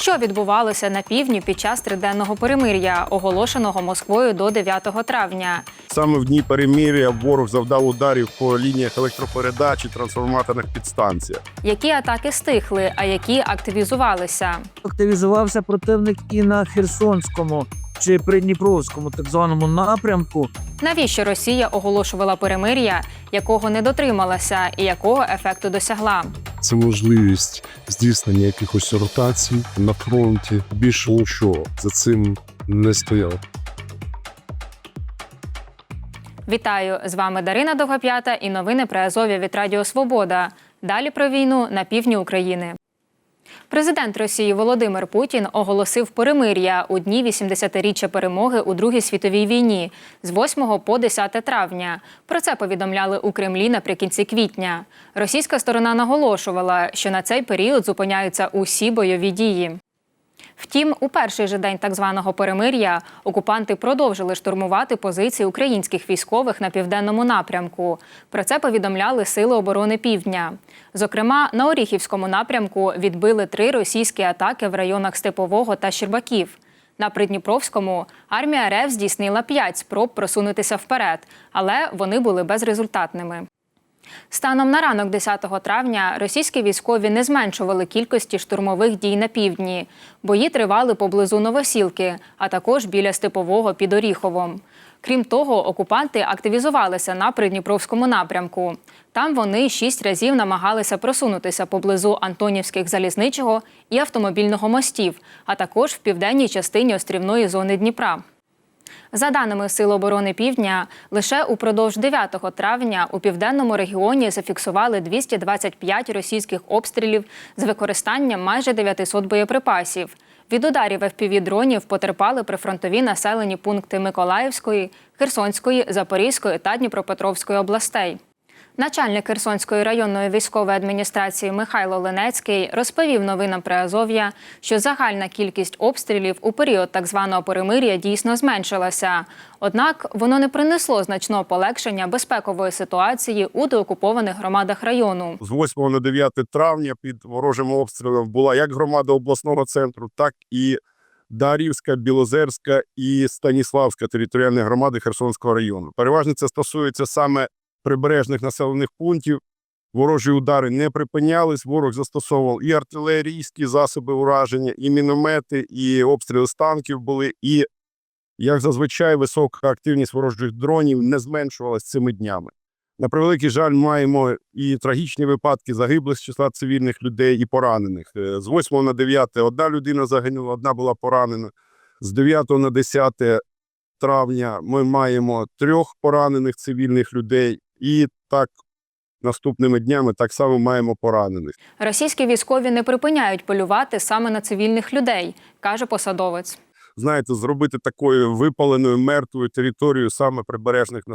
Що відбувалося на півдні під час триденного перемир'я, оголошеного Москвою до 9 травня? Саме в дні перемир'я ворог завдав ударів по лініях електропередач і трансформаторних підстанціях. Які атаки стихли, а які активізувалися? активізувався противник і на Херсонському чи Придніпровському так званому напрямку. Навіщо Росія оголошувала перемир'я, якого не дотрималася, і якого ефекту досягла? Це можливість здійснення якихось ротацій на фронті. Більше нічого за цим не стояло. Вітаю з вами Дарина Довгоп'ята і новини про Азові від Радіо Свобода. Далі про війну на півдні України. Президент Росії Володимир Путін оголосив перемир'я у дні 80-річчя перемоги у Другій світовій війні з 8 по 10 травня. Про це повідомляли у Кремлі наприкінці квітня. Російська сторона наголошувала, що на цей період зупиняються усі бойові дії. Втім, у перший же день так званого перемир'я окупанти продовжили штурмувати позиції українських військових на південному напрямку. Про це повідомляли Сили оборони Півдня. Зокрема, на Оріхівському напрямку відбили три російські атаки в районах Степового та Щербаків. На Придніпровському армія РФ здійснила п'ять спроб просунутися вперед, але вони були безрезультатними. Станом на ранок 10 травня російські військові не зменшували кількості штурмових дій на півдні. Бої тривали поблизу Новосілки, а також біля Степового під Оріховом. Крім того, окупанти активізувалися на Придніпровському напрямку. Там вони шість разів намагалися просунутися поблизу Антонівських залізничого і автомобільного мостів, а також в південній частині острівної зони Дніпра. За даними Сил оборони Півдня, лише упродовж 9 травня у південному регіоні зафіксували 225 російських обстрілів з використанням майже 900 боєприпасів. Від ударів FPV-дронів потерпали прифронтові населені пункти Миколаївської, Херсонської, Запорізької та Дніпропетровської областей. Начальник Херсонської районної військової адміністрації Михайло Ленецький розповів новинам при Азов'я, що загальна кількість обстрілів у період так званого перемир'я дійсно зменшилася. Однак воно не принесло значного полегшення безпекової ситуації у деокупованих громадах району. З 8 на 9 травня під ворожим обстрілом була як громада обласного центру, так і Дарівська, Білозерська і Станіславська територіальні громади Херсонського району. Переважно це стосується саме прибережних населених пунктів. Ворожі удари не припинялись. Ворог застосовував і артилерійські засоби ураження, і міномети, і обстріли з танків були. І, як зазвичай, висока активність ворожих дронів не зменшувалась цими днями. На превеликий жаль, маємо і трагічні випадки загиблих з числа цивільних людей і поранених. Е, З 8 на 9 одна людина загинула, одна була поранена. З 9 на 10 травня ми маємо трьох поранених цивільних людей, і так наступними днями так само маємо поранених. Російські військові не припиняють полювати саме на цивільних людей, каже посадовець. Знаєте, зробити такою випаленою мертвою територією саме прибережних е,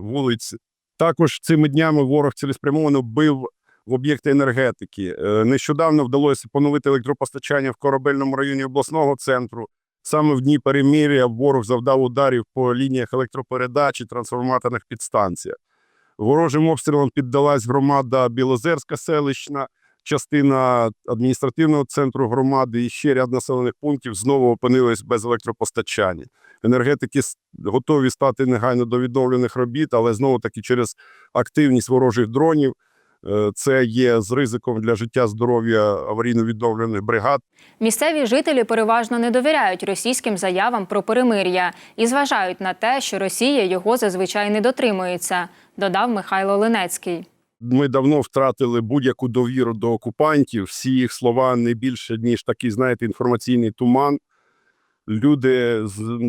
вулиць. Також цими днями ворог цілеспрямовано бив в об'єкти енергетики. Е, Нещодавно вдалося поновити електропостачання в корабельному районі обласного центру. Саме в дні перемир'я ворог завдав ударів по лініях електропередач і трансформаторних підстанціях. Ворожим обстрілом піддалась громада Білозерська селищна, частина адміністративного центру громади і ще ряд населених пунктів знову опинились без електропостачання. Енергетики готові стати негайно до відновлених робіт, але знову таки через активність ворожих дронів це є з ризиком для життя здоров'я аварійно-відновлених бригад. Місцеві жителі переважно не довіряють російським заявам про перемир'я і зважають на те, що Росія його зазвичай не дотримується, додав Михайло Ленецький. Ми давно втратили будь-яку довіру до окупантів. Всі їх слова не більше, ніж такий, знаєте, інформаційний туман. Люди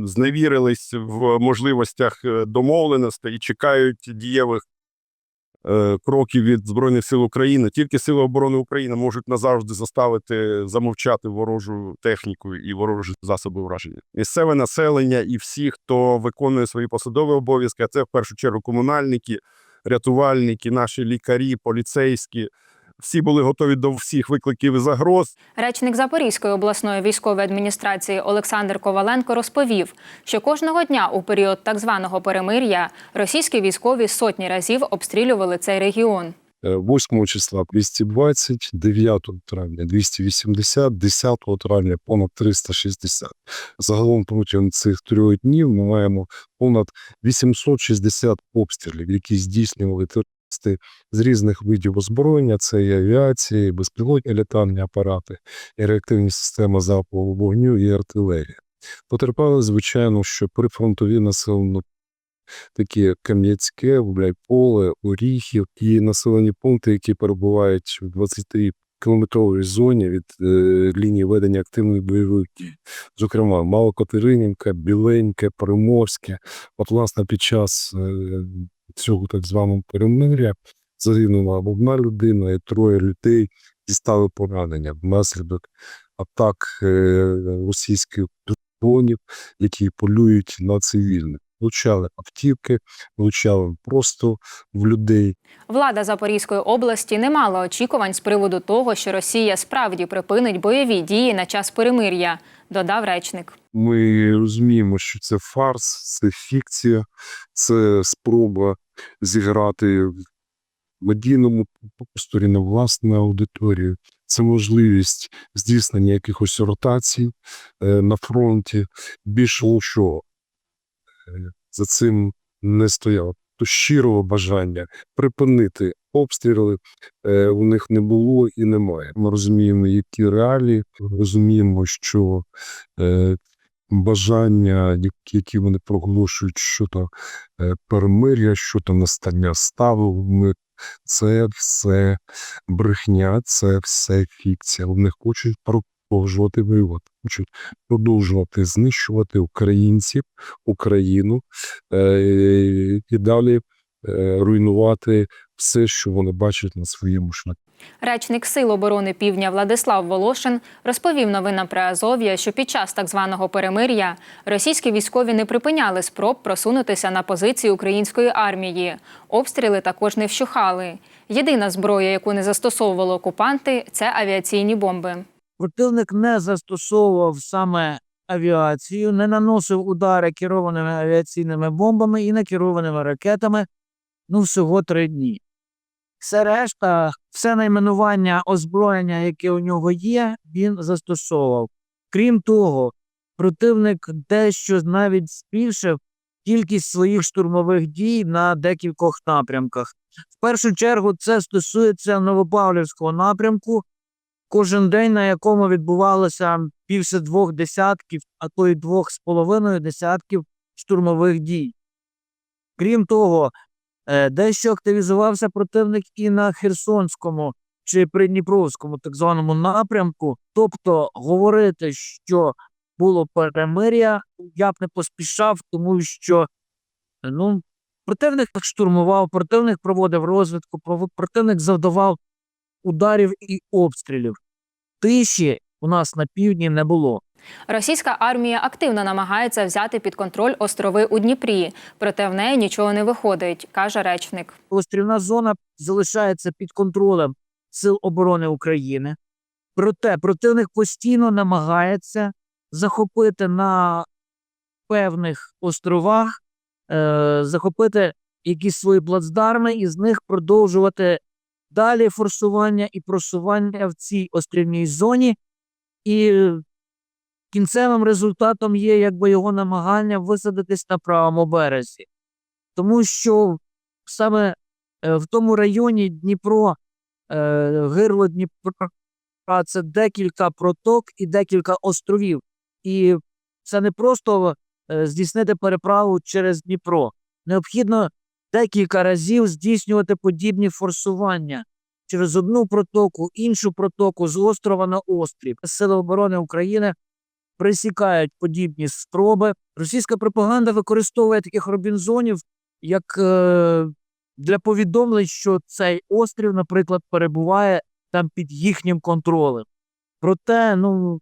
зневірились в можливостях е, домовленостей і чекають дієвих е, кроків від Збройних сил України. Тільки Сили оборони України можуть назавжди заставити замовчати ворожу техніку і ворожі засоби враження. Місцеве населення і всі, хто виконує свої посадові обов'язки, а це в першу чергу комунальники, рятувальники, наші лікарі, поліцейські. Всі були готові до всіх викликів і загроз. Речник Запорізької обласної військової адміністрації Олександр Коваленко розповів, що кожного дня у період так званого перемир'я російські військові сотні разів обстрілювали цей регіон. Е, 8 числа 220, 9 травня 280, 10 травня понад 360. Загалом протягом цих трьох днів ми маємо понад 860 обстрілів, які здійснювали з різних видів озброєння. Це і авіація, і безпілотні літальні апарати, і реактивні системи залпового вогню, і артилерія. Потерпали, звичайно, що прифронтові населені такі як Кам'янське, Гуляйполе, Оріхів і населені пункти, які перебувають в 23 кілометровій зоні від е, лінії ведення активних бойових дій. Зокрема, Малокатеринівка, Біленьке, Приморське. От, власне, під час е, цього так званого перемиря загинула одна людина і троє людей дістали поранення внаслідок атак е, російських дронів, які полюють на цивільних. Влучали автівки, влучали просто в людей. Влада Запорізької області не мала очікувань з приводу того, що Росія справді припинить бойові дії на час перемир'я, додав речник. Ми розуміємо, що це фарс, це фікція, це спроба зіграти в медійному просторі на власну аудиторію. Це можливість здійснення якихось ротацій е, на фронті. Більше нічого е, за цим не стояло. То щирого бажання припинити обстріли е, у них не було і немає. Ми розуміємо, які реалії, розуміємо, що бажання, які- вони проголошують щодо е, перемир'я, щодо настання ставу в мир, це все брехня, це все фікція. Вони хочуть продовжувати воювати, хочуть продовжувати знищувати українців, Україну е, і далі е, руйнувати все, що вони бачать на своєму шляху. Речник Сил оборони Півдня Владислав Волошин розповів новинам про Азов'я, що під час так званого перемир'я російські військові не припиняли спроб просунутися на позиції української армії. Обстріли також не вщухали. Єдина зброя, яку не застосовували окупанти, це авіаційні бомби. Противник не застосовував саме авіацію, не наносив удари керованими авіаційними бомбами і некерованими ракетами. Ну, всього три дні. Все решта, все найменування озброєння, яке у нього є, він застосовував. Крім того, противник дещо навіть збільшив кількість своїх штурмових дій на декількох напрямках. В першу чергу це стосується Новопавлівського напрямку, кожен день на якому відбувалося більше двох десятків, а то й двох з половиною десятків штурмових дій. Крім того, дещо активізувався противник і на Херсонському чи Придніпровському так званому напрямку. Тобто говорити, що було перемир'я, я б не поспішав, тому що ну, противник штурмував, противник проводив розвідку, противник завдавав ударів і обстрілів. Тиші у нас на півдні не було. Російська армія активно намагається взяти під контроль острови у Дніпрі, проте в неї нічого не виходить, каже речник. Острівна зона залишається під контролем Сил оборони України. Проте противник постійно намагається захопити на певних островах, е, захопити якісь свої плацдарми і з них продовжувати далі форсування і просування в цій острівній зоні. І кінцевим результатом є якби його намагання висадитись на правому березі. Тому що саме е, в тому районі Дніпро, е, гирло Дніпра, це декілька проток і декілька островів. І це не просто е, здійснити переправу через Дніпро. Необхідно декілька разів здійснювати подібні форсування через одну протоку, іншу протоку з острова на острів. Сили оборони України присікають подібні спроби. Російська пропаганда використовує таких робінзонів як е, для повідомлень, що цей острів, наприклад, перебуває там під їхнім контролем. Проте, ну,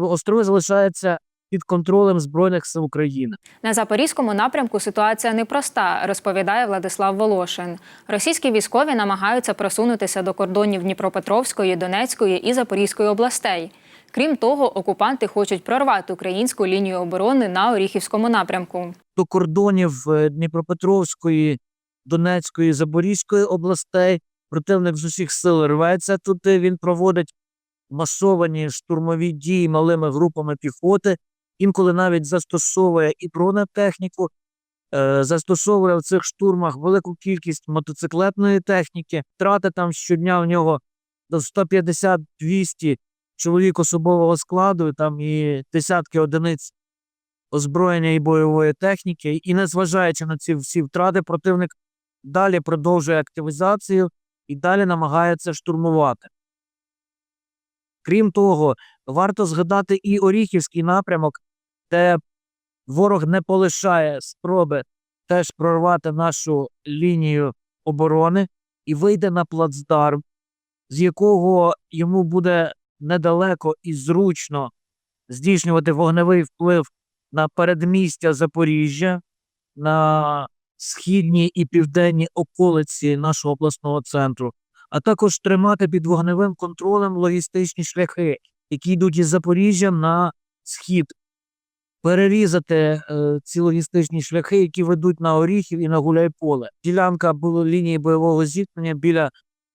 острови залишаються під контролем Збройних сил України. На запорізькому напрямку ситуація непроста, розповідає Владислав Волошин. Російські військові намагаються просунутися до кордонів Дніпропетровської, Донецької і Запорізької областей. Крім того, окупанти хочуть прорвати українську лінію оборони на Оріхівському напрямку. До кордонів е, Дніпропетровської, Донецької, Запорізької областей Противник з усіх сил рветься туди. Він проводить масовані штурмові дії малими групами піхоти, інколи навіть застосовує і бронетехніку, е, застосовує в цих штурмах велику кількість мотоциклетної техніки. Втрати там щодня в нього до 150-200 чоловік особового складу, там і десятки одиниць озброєння і бойової техніки. І незважаючи на ці всі втрати, противник далі продовжує активізацію і далі намагається штурмувати. Крім того, варто згадати і Оріхівський напрямок, де ворог не полишає спроби теж прорвати нашу лінію оборони і вийде на плацдарм, з якого йому буде недалеко і зручно здійснювати вогневий вплив на передмістя Запоріжжя, на східні і південні околиці нашого обласного центру, а також тримати під вогневим контролем логістичні шляхи, які йдуть із Запоріжжя на схід, перерізати е, ці логістичні шляхи, які ведуть на Оріхів і на Гуляйполе. Ділянка була лінії бойового зіткнення біля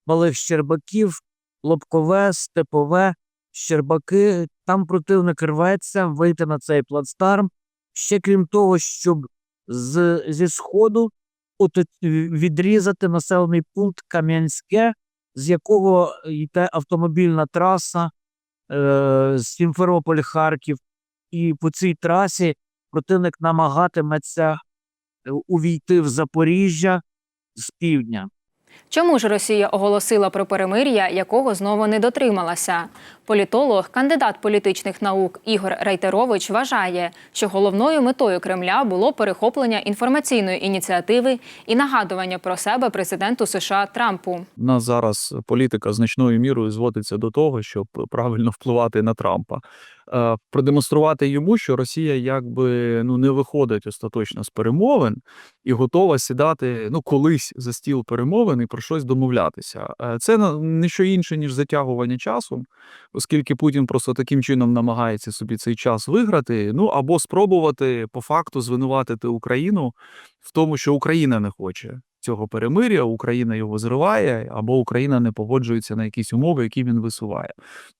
малих Щербаків, Лобкове, Степове, Щербаки. Там противник рветься вийти на цей плацдарм. Ще крім того, щоб з, зі сходу от, відрізати населений пункт Кам'янське, з якого йде автомобільна траса е, Сімферополь-Харків. І по цій трасі противник намагатиметься е, увійти в Запоріжжя з півдня. Чому ж Росія оголосила про перемир'я, якого знову не дотрималася? Політолог, кандидат політичних наук Ігор Рейтерович вважає, що головною метою Кремля було перехоплення інформаційної ініціативи і нагадування про себе президенту США Трампу. У нас зараз політика значною мірою зводиться до того, щоб правильно впливати на Трампа, продемонструвати йому, що Росія якби ну не виходить остаточно з перемовин і готова сідати ну колись за стіл перемовин і про щось домовлятися. Е, Це не що інше ніж затягування часу, оскільки Путін просто таким чином намагається собі цей час виграти. Ну або спробувати по факту звинуватити Україну в тому, що Україна не хоче цього перемир'я, Україна його зриває, або Україна не погоджується на якісь умови, які він висуває.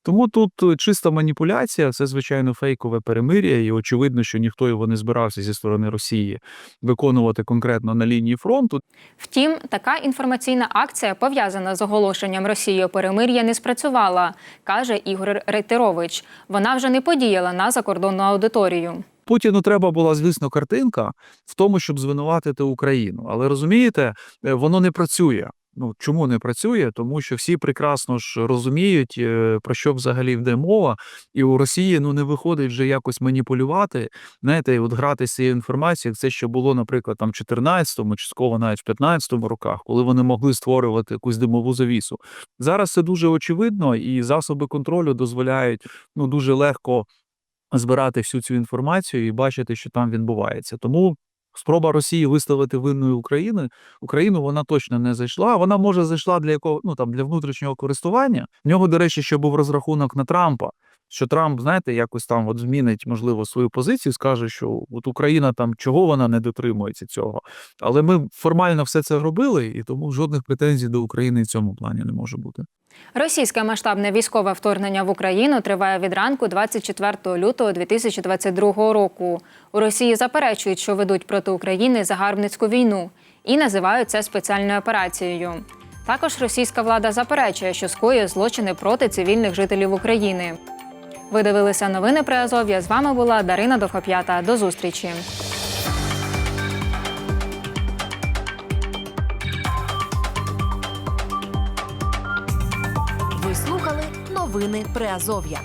Тому тут е, чиста маніпуляція, це звичайно фейкове перемир'я, і очевидно, що ніхто його не збирався зі сторони Росії виконувати конкретно на лінії фронту. Втім, така інформаційна акція, пов'язана з оголошенням Росією перемир'я, не спрацювала, каже Ігор Рейтерович. Вона вже не подіяла на закордонну аудиторію. Путіну треба була, звісно, картинка в тому, щоб звинуватити Україну. Але розумієте, е, воно не працює. Ну чому не працює? Тому що всі прекрасно ж розуміють, е, про що взагалі йде мова, і у Росії ну не виходить вже якось маніпулювати. Знаєте, і от грати з цією інформацією, це що було, наприклад, там в 14-му, частково навіть в 15-му роках, коли вони могли створювати якусь димову завісу. Зараз це дуже очевидно, і засоби контролю дозволяють ну дуже легко збирати всю цю інформацію і бачити, що там відбувається. Тому спроба Росії виставити винною України Україну вона точно не зайшла. Вона може зайшла для якого ну там для внутрішнього користування. В нього, до речі, ще був розрахунок на Трампа. Що Трамп, знаєте, якось там от змінить можливо свою позицію, скаже, що от Україна там чого вона не дотримується цього. Але ми формально все це робили, і тому жодних претензій до України в цьому плані не може бути. Російське масштабне військове вторгнення в Україну триває від ранку 24 лютого 2022 року. У Росії заперечують, що ведуть проти України загарбницьку війну і називають це спеціальною операцією. Також російська влада заперечує, що скоює злочини проти цивільних жителів України. Ви дивилися новини при Азов'я. З вами була Дарина Довгоп'ята. До зустрічі. Ви слухали новини Приазов'я.